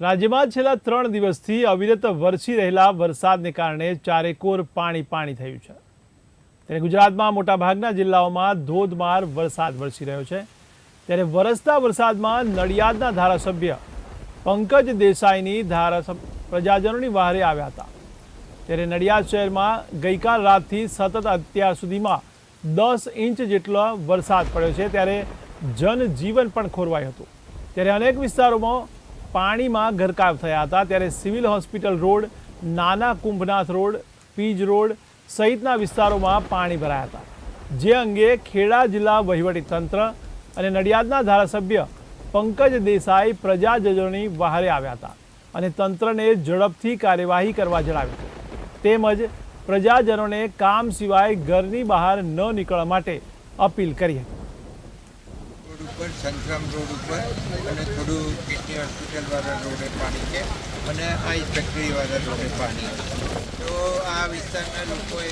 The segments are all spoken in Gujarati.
રાજ્યમાં છેલ્લા ત્રણ દિવસથી અવિરત વરસી રહેલા વરસાદને કારણે ચારેકોર પાણી પાણી થયું છે. ત્યારે ગુજરાતમાં મોટાભાગના જિલ્લાઓમાં ધોધમાર વરસાદ વરસી રહ્યો છે. ત્યારે વરસતા વરસાદમાં નડિયાદના ધારાસભ્ય પંકજ દેસાઈની ધારાસભ્ય પ્રજાજનોની વહારે આવ્યા હતા. ત્યારે નડિયાદ શહેરમાં ગઈકાલ રાતથી સતત અત્યાર સુધીમાં દસ ઇંચ જેટલો વરસાદ પડ્યો છે. ત્યારે જનજીવન પણ ખોરવાયું હતું. ત્યારે અનેક વિસ્તારોમાં પાણીમાં ગરકાવ થયા હતા ત્યારે સિવિલ હોસ્પિટલ રોડ, નાના કુંભનાથ રોડ, પીજ રોડ સહિતના વિસ્તારોમાં પાણી ભરાયા હતા. જે અંગે ખેડા જિલ્લા વહીવટી તંત્ર અને નડિયાદના ધારાસભ્ય પંકજ દેસાઈ પ્રજાજનોની વહારે આવ્યા હતા અને તંત્રને ઝડપથી કાર્યવાહી કરવા જણાવ્યું તેમજ પ્રજાજનોને કામ સિવાય ઘરની બહાર ન નીકળવા માટે અપીલ કરી હતી. ઉપર સંતરામ રોડ ઉપર અને થોડું કિડની હોસ્પિટલવાળા રોડે પાણી છે અને આ ફેક્ટરીવાળા રોડે પાણી છે. તો આ વિસ્તારના લોકોએ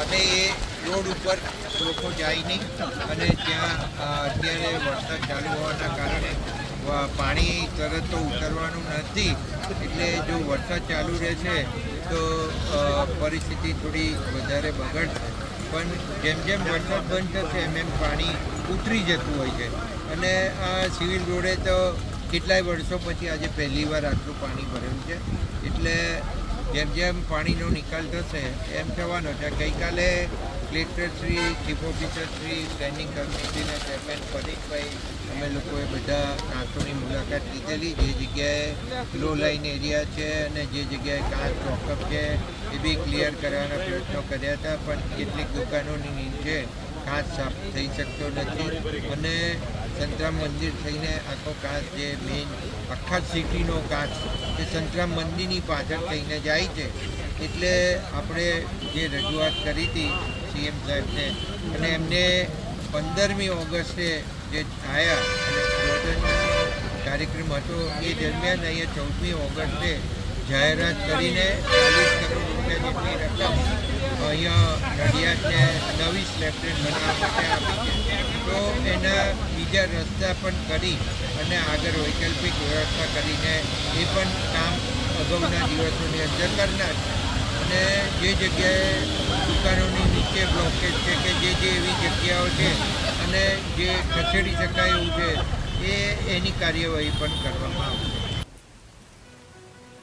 અને એ રોડ ઉપર લોકો જાય નહીં અને ત્યાં અત્યારે વરસાદ ચાલુ હોવાના કારણે પાણી તરત તો ઉતરવાનું નથી. એટલે જો વરસાદ ચાલુ રહેશે તો પરિસ્થિતિ થોડી વધારે બગડશે. પણ જેમ જેમ વરસાદ બંધ થશે, એમ એમ પાણી ઉતરી જતું હોય છે. અને આ સિવિલ રોડે તો કેટલાય વર્ષો પછી આજે પહેલી વાર આટલું પાણી ભરેલું છે. એટલે જેમ જેમ પાણીનો નિકાલ થશે, એમ થવાનો છે. ગઈકાલે collector Shri chief officer Shri standing કમિટીના ચેરમેન પરેશભાઈ અમે લોકોએ બધા કાંસોની મુલાકાત લીધેલી. જે જગ્યાએ લો લાઇન એરિયા છે અને જે જગ્યાએ કાંસ ચોકઅપ છે, એ બી ક્લિયર કરવાના પ્રયત્નો કર્યા હતા. પણ કેટલીક દુકાનોની નીચે કાંચ સાફ થઈ શકતો નથી. અને સંતરામ મંદિર થઈને આખો કાંચ જે મેઇન આખા સિટીનો કાંચ એ સંતરામ મંદિરની પાછળ થઈને જાય છે. એટલે આપણે જે રજૂઆત કરી હતી સીએમ સાહેબને, અને એમને પંદરમી ઓગસ્ટે જે થયા કાર્યક્રમ હતો, એ દરમિયાન અહીંયા ચૌદમી ઓગસ્ટે જાહેરાત કરીને ચાલીસ કરોડ રૂપિયા જેટલી રકમ અહીંયા નડિયાદને નવી સ્લેબ બનાવવા માટે આપી છે. તો એના બીજા રસ્તા પણ કરી અને આગળ વૈકલ્પિક વ્યવસ્થા કરીને એ પણ કામ અગાઉના દિવસોની અંદર કરનાર. અને જે જગ્યાએ દુકાનોની નીચે બ્લોકેજ છે કે જે જે એવી જગ્યાઓ છે અને જે ખસેડી શકાય એવું છે, એ એની કાર્યવાહી પણ કરવામાં આવશે.